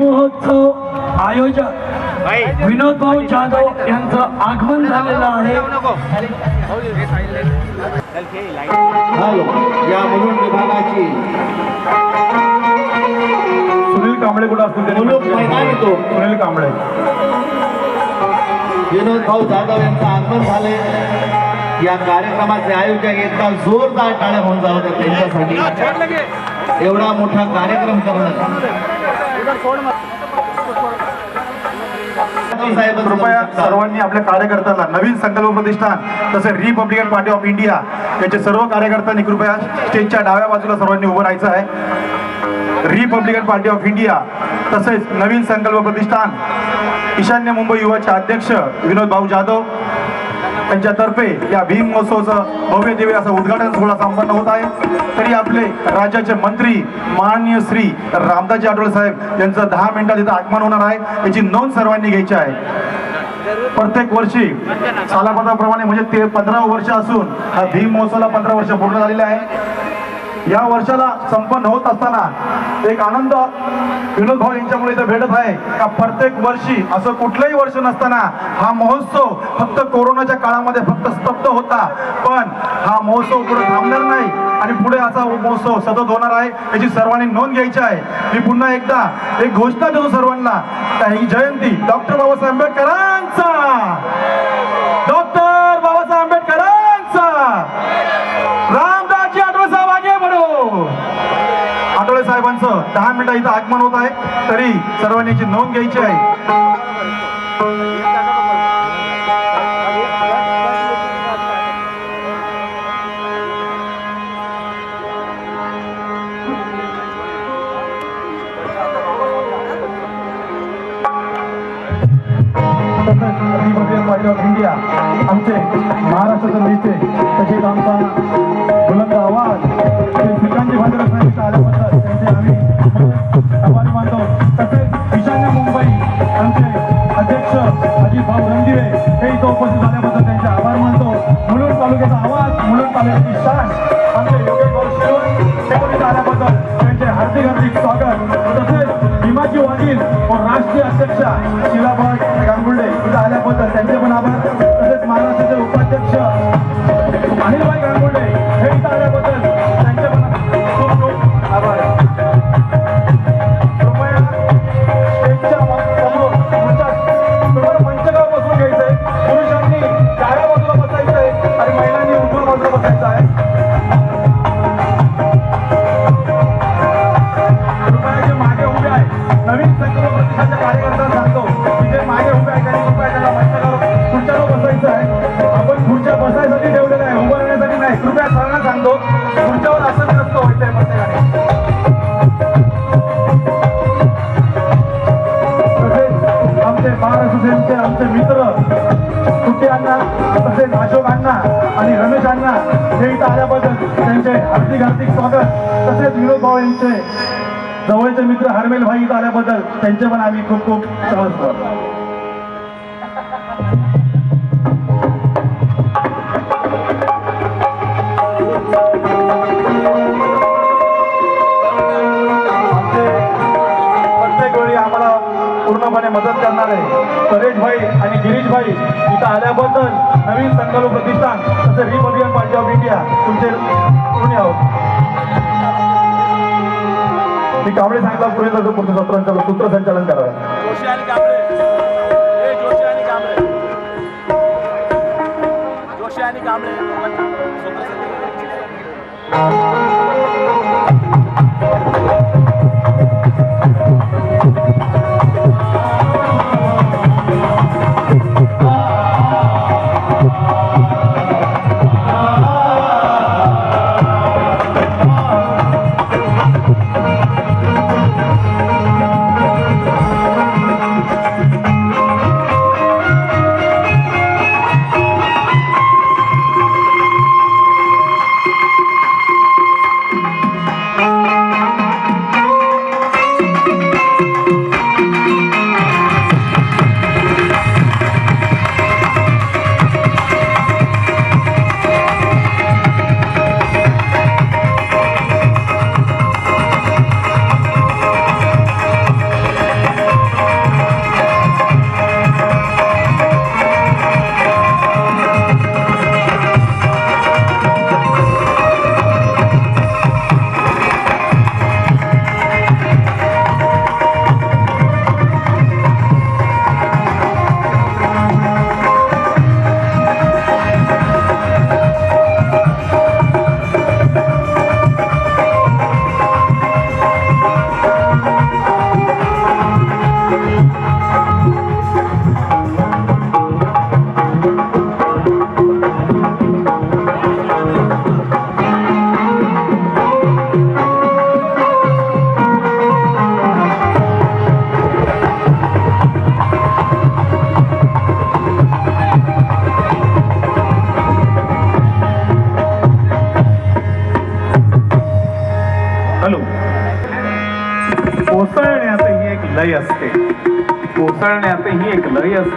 महोत्सव आयोजक विनोद भाऊ जाधव यांचं आगमन झालेलं आहे. हॅलो. या मुलुंड विभागाची सुनील कांबळे कुठं मुलुंड मैदान येतो. सुनील कांबळे. विनोद भाऊ जाधव यांचं आगमन झाले या कार्यक्रमाचे आयोजक एकदा जोरदार टाळ्या होऊन जाऊ द्या त्यांच्यासाठी. एवढा मोठा कार्यक्रम करणं. कृपया सर्वांनी आपल्या कार्यकर्त्याला नवीन संकल्प प्रतिष्ठान तसेच रिपब्लिकन पार्टी ऑफ इंडिया याचे सर्व कार्यकर्त्यांनी कृपया स्टेजच्या डाव्या बाजूला सर्वांनी उभं राहायचं आहे. रिपब्लिकन पार्टी ऑफ इंडिया तसेच नवीन संकल्प प्रतिष्ठान ईशान्य मुंबई युवाचे अध्यक्ष विनोद भाऊ जाधव त्यांच्यातर्फे या भीम महोत्सवाचं भव्य दिव्य असं उद्घाटन सोहळा संपन्न होत आहे. तरी आपले राज्याचे मंत्री माननीय श्री रामदासजी आठवले साहेब यांचं दहा मिनिटात इथं आगमन होणार आहे. याची नोंद सर्वांनी घ्यायची आहे. प्रत्येक वर्षी सालापदाप्रमाणे म्हणजे ते पंधरा वर्ष असून हा भीम महोत्सवाला पंधरा वर्ष पूर्ण झालेले आहे. या वर्षाला संपन्न होत असताना एक आनंद विनोद भाऊ यांच्यामुळे इथं भेटत आहे. का प्रत्येक वर्षी असं कुठलंही वर्ष नसताना हा महोत्सव फक्त कोरोनाच्या काळामध्ये फक्त स्तब्ध होता. पण हा महोत्सव पुढे थांबणार नाही आणि पुढे असा महोत्सव सतत होणार आहे याची सर्वांनी नोंद घ्यायची आहे. मी पुन्हा एकदा एक घोषणा देतो सर्वांना ही जयंती डॉक्टर बाबासाहेब आंबेडकरांचा. डॉक्टर साहेबांचं दहा मिनिटं इथं आगमन होत आहे. तरी सर्वांनी याची नोंद घ्यायची आहे. ऑफ इंडिया आमचे महाराष्ट्राचे नेते तसेच आमचा बुलंद आवाज ते श्रीकांतजी भांडरे राष्ट्रीय अध्यक्षा शिलाबाई हार्दिक हार्दिक स्वागत. तसेच विनोद भाऊ यांचे जवळचे मित्र हरमेल भाई आल्याबद्दल त्यांचे पण आम्ही खूप खूप समजतो पूर्णपणे मदत करणार आहे सुरेश भाई आणि गिरीश भाई इथं आल्याबद्दल नवीन संकल्प प्रतिष्ठान तसे रिपब्लिकन पार्टी ऑफ इंडिया तुमचे ऋणी आहोत मी कांबळे सांगितलं पुढे जातो पुढचं सूत्रसंचालन सूत्रसंचालन करावं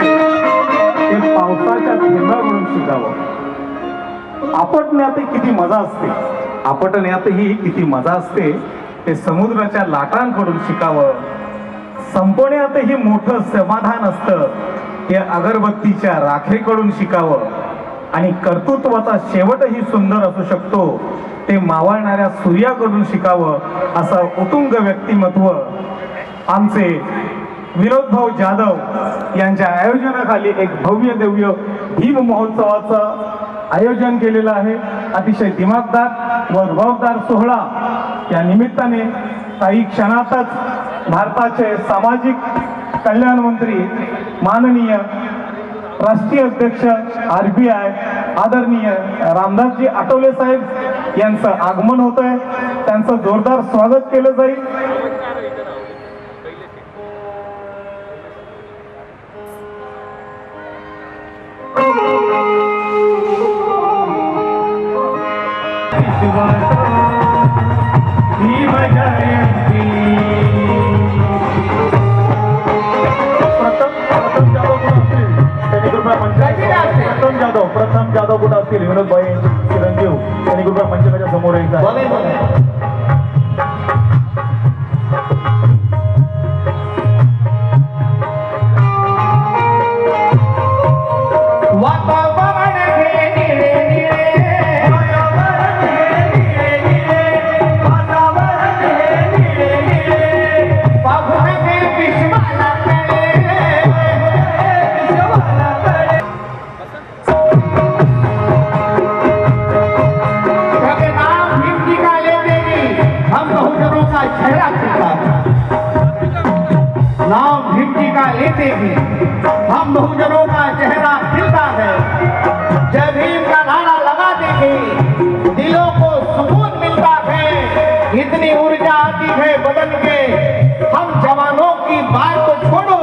असते ते पावसाच्या थेंबाकडून शिकावं आपटण्यातही किती मजा असते. आपटण्यातही किती मजा असते. ते समुद्राच्या लाटांकडून शिकावं. संपण्यातही मोठं समाधान असतं. ते अगरबत्तीच्या राखेकडून शिकावं. आणि कर्तृत्वाचा शेवटही सुंदर असू शकतो. ते मावळणाऱ्या सूर्याकडून शिकावं. असं उतुंग व्यक्तिमत्व आमचे विनोद भाऊ जाधव यांच्या आयोजनाखाली एक भव्य दिव्य भीम महोत्सवाचं आयोजन केलेलं आहे. अतिशय दिमागदार व रुबाबदार सोहळा. या निमित्ताने काही क्षणातच भारताचे सामाजिक कल्याण मंत्री माननीय राष्ट्रीय अध्यक्ष आर बी आय आदरणीय रामदासजी आठवले साहेब यांचं आगमन होत आहे त्यांचं जोरदार स्वागत केलं जाईल. जाधव प्रथम जाधव प्रथम जाधव कुठं असतील विनोद भाई चिरंजीव त्यांनी कृपया मंचकाच्या समोर यायचं है नाम जी का लेते ही हम बहुजनों का चेहरा खिलता है। जय भीम का नारा लगा देंगे दिलों को सुकून मिलता है। इतनी ऊर्जा आती है बदन के। हम जवानों की बात को छोड़ो।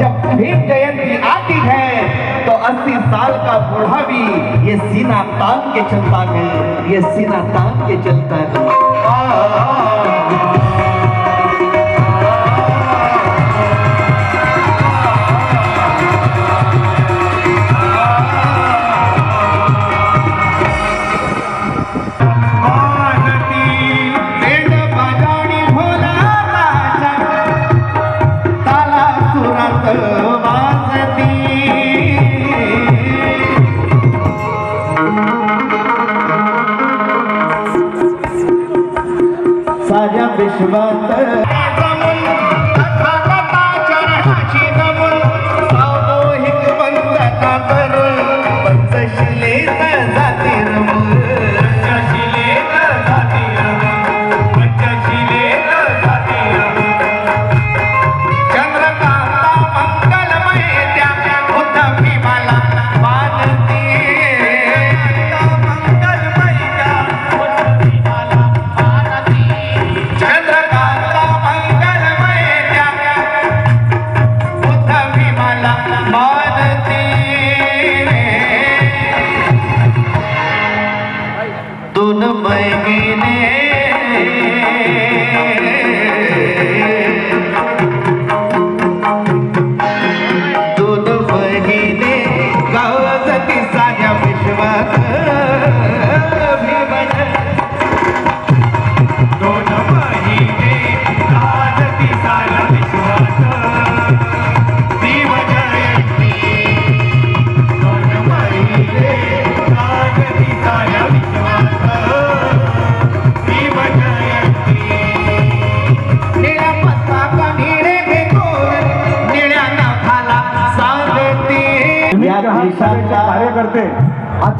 जब भीम जयंती आती है तो 80 साल का बूढ़ा भी ये सीना तान के चलता है। ये सीना तान के चलता है। साऱ्या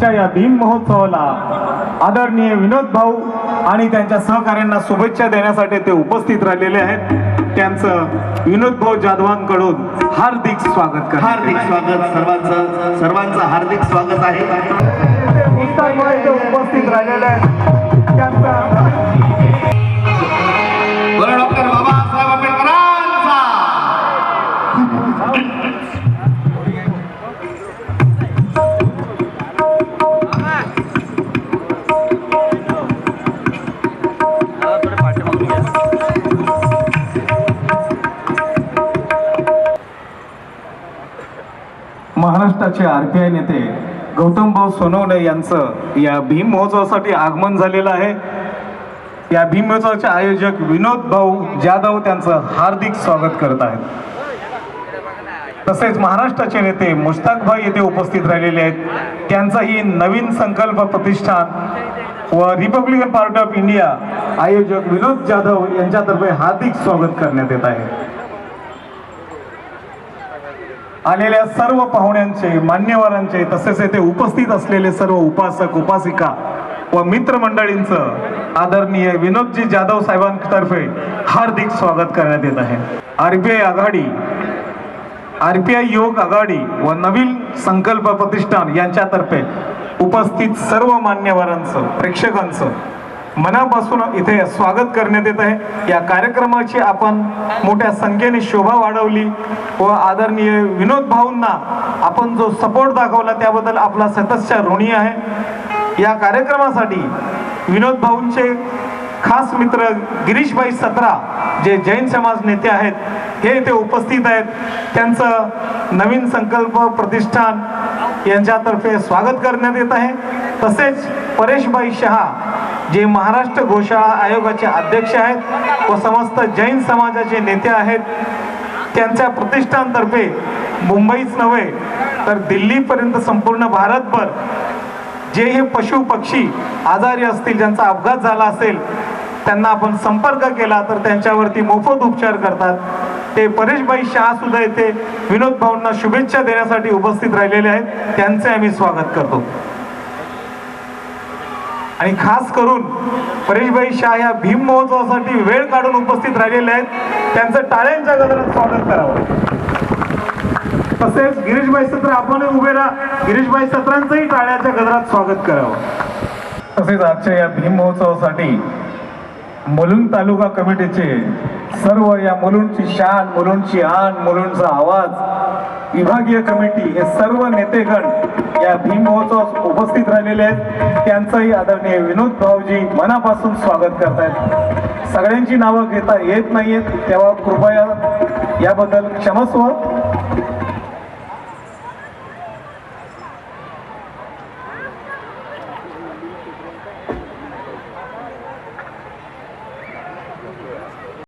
आजच्या या भीम महोत्सवाला आदरणीय विनोद भाऊ आणि त्यांच्या सहकाऱ्यांना शुभेच्छा देण्यासाठी ते उपस्थित राहिलेले आहेत. त्यांचं विनोद भाऊ जाधवांकडून हार्दिक स्वागत करा हार्दिक स्वागत सर्वांचं सर्वांचं हार्दिक स्वागत आहे. उपस्थित राहिलेले आहेत. त्यांचं आर पी आय नेते गौतम भाऊ सोनवणे यांचं या भीम महोत्सवासाठी आगमन झालेलं आहे. या भीम महोत्सवाचे आयोजक विनोद भाऊ जाधव त्यांचं हार्दिक स्वागत करत आहेत. तसेच महाराष्ट्राचे नेते मुश्ताक भाई येथे उपस्थित राहिलेले आहेत. त्यांचाही नवीन संकल्प प्रतिष्ठान व रिपब्लिकन पार्टी ऑफ इंडिया आयोजक विनोद जाधव यांच्यातर्फे हार्दिक स्वागत करण्यात येत आहे. आलेल्या सर्व पाहुण्यांचे मान्यवरांचे तसेच येथे उपस्थित असलेले सर्व उपासक उपासिका व मित्रमंडळींचं आदरणीय विनोदजी जाधव साहेबांतर्फे हार्दिक स्वागत करण्यात येत आहे. आरबीआय आघाडी आरबीआय योग आघाडी व नवीन संकल्प प्रतिष्ठान यांच्यातर्फे उपस्थित सर्व मान्यवरांचं प्रेक्षकांचं मनापासून इथे स्वागत करण्यात येत आहे. या कार्यक्रमाची आपण मोठ्या संख्येने शोभा वाढवली व आदरणीय विनोद भाऊंना आपण जो सपोर्ट दाखवला त्याबद्दल आपला सततच्या ऋणी आहे. या कार्यक्रमासाठी विनोद भाऊंचे खास मित्र गिरीशभाई सत्रा जे जैन समाज नेते आहेत हे इथे उपस्थित आहेत. त्यांचं नवीन संकल्प प्रतिष्ठान यांच्यातर्फे स्वागत करण्यात येत आहे. तसेच परेशभाई शहा जे महाराष्ट्र गोशाळा आयोगाचे अध्यक्ष आहेत व समस्त जैन समाजाचे नेते आहेत त्यांच्या प्रतिष्ठानतर्फे मुंबईच नव्हे तर दिल्लीपर्यंत संपूर्ण भारतभर जे हे पशु पक्षी आजारी असतील ज्यांचा अपघात झाला असेल त्यांना आपण संपर्क केला तर त्यांच्यावरती मोफत उपचार करतात. ते परेशभाई शहा सुद्धा येथे विनोद भाऊंना शुभेच्छा देण्यासाठी उपस्थित राहिलेले आहेत. त्यांचे आम्ही स्वागत करतो. आणि खास करून परेशभाई शाह या भीम महोत्सवासाठी वेळ काढून उपस्थित राहिलेले आहेत. त्यांचं टाळ्यांच्या गजरात स्वागत करावं. तसेच गिरीशभाई सत्र आपण उभे राहा. गिरीशभाई सत्रांचंही टाळ्याच्या गजरात स्वागत करावं. तसेच आजच्या या भीम महोत्सवासाठी मुलुंड तालुका कमिटीचे सर्व या मुलुंडची शान मुलुंडची आण मुलुंडचा आवाज विभागीय कमिटी हे सर्व नेतेगण या भीम महोत्सव उपस्थित राहिलेले आहेत. त्यांचंही आदरणीय विनोद भाऊजी मनापासून स्वागत करतायत. सगळ्यांची नावं घेता येत नाहीयेत. तेव्हा कृपया याबद्दल क्षमस्व